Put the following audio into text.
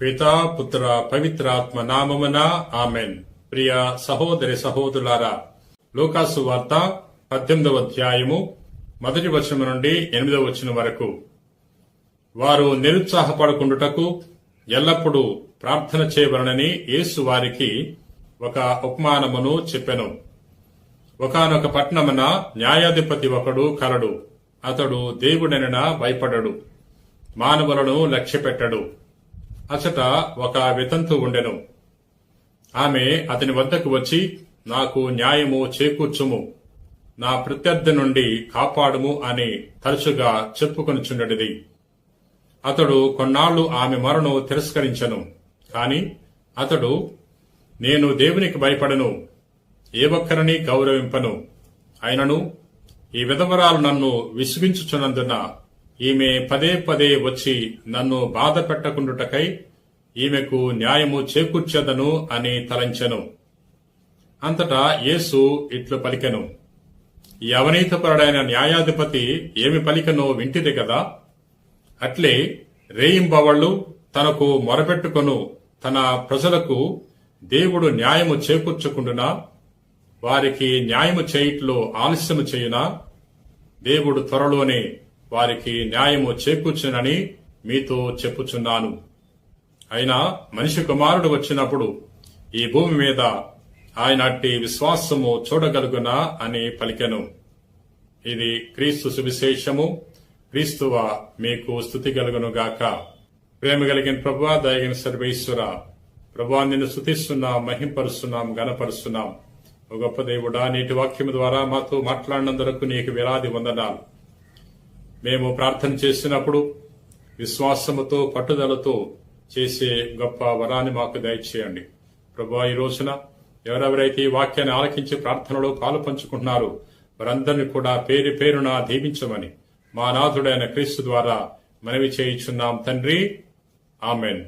పితా పుత్ర పవిత్రాత్మ నామమున ఆమెన్. ప్రియ సహోదరి సహోదరులారా లోకాసు వార్త పద్దెనిమిదవ అధ్యాయము మొదటి వచనం నుండి ఎనిమిదవ వచనం వరకు. వారు నిరుత్సాహపడకుండుటకు ఎల్లప్పుడూ ప్రార్థన చేయవలనని యేసు వారికి ఒక ఉపమానమును చెప్పెను. ఒకనొక పట్టణమున న్యాయాధిపతి ఒకడు కలడు. అతడు దేవుడనన భయపడడు. మానవులను లక్ష్యపెట్టడు. అచట ఒక వితంతు ఉండెను. ఆమె అతని వద్దకు వచ్చి నాకు న్యాయము చేకూర్చుము. నా ప్రత్యర్థి నుండి కాపాడుము అని తరచుగా చెప్పుకొనుచుండెడిది. అతడు కొన్నాళ్ళు ఆమె మరణం తిరస్కరించెను. కాని అతడు నేను దేవునికి భయపడను. ఏ ఒక్కరిని గౌరవింపను. అయినను ఈ విధవరాలు నన్ను విసిగించుచున్నందున ఈమె పదే పదే వచ్చి నన్ను బాధ పెట్టకుండుటకై ఈమెకు న్యాయము చేకూర్చెదను అని తలంచెను. అంతటా యేసు ఇట్లు పలికెను. ఈ అవినీతిపరుడైన న్యాయాధిపతి ఏమి పలికనో వింటిది కదా? అట్లే రేయింబవళ్ళు తనకు మొరపెట్టుకొను తన ప్రజలకు దేవుడు న్యాయము చేకూర్చకుండునా? వారికి న్యాయము చేయిట్లో ఆలస్యము చేయునా? దేవుడు త్వరలోనే వారికి న్యాయము చేకూర్చునని మీతో చెప్పుచున్నాను. అయినా మనిషి కుమారుడు వచ్చినప్పుడు ఈ భూమి మీద ఆయన అట్టి విశ్వాసము చూడగలుగునా అని పలికెను. ఇది క్రీస్తు సువిశేషము. క్రీస్తువ మీకు స్థుతి కలుగునుగాక ప్రేమ కలిగిన ప్రభా దయగిన సర్వేశ్వర ప్రభా నిన్ను స్థుతిస్తున్నాం మహింపరుస్తున్నాం గణపరుస్తున్నాం ఒక గొప్ప దేవుడా నీటి వాక్యం ద్వారా మాతో మాట్లాడినందుకు నీకు వేలాది వందనాలు. మేము ప్రార్థన చేసినప్పుడు విశ్వాసముతో పట్టుదలతో చేసే గొప్ప వరాన్ని మాకు దయచేయండి. ప్రభా ఈ రోజున ఎవరెవరైతే ఈ వాక్యాన్ని ఆలకించి ప్రార్థనలో పాలు పంచుకుంటున్నారో వారందరినీ కూడా పేరు పేరున దీవించమని మా నాథుడైన క్రీస్తు ద్వారా మనవి చేయించున్నాం తండ్రి. ఆమెన్.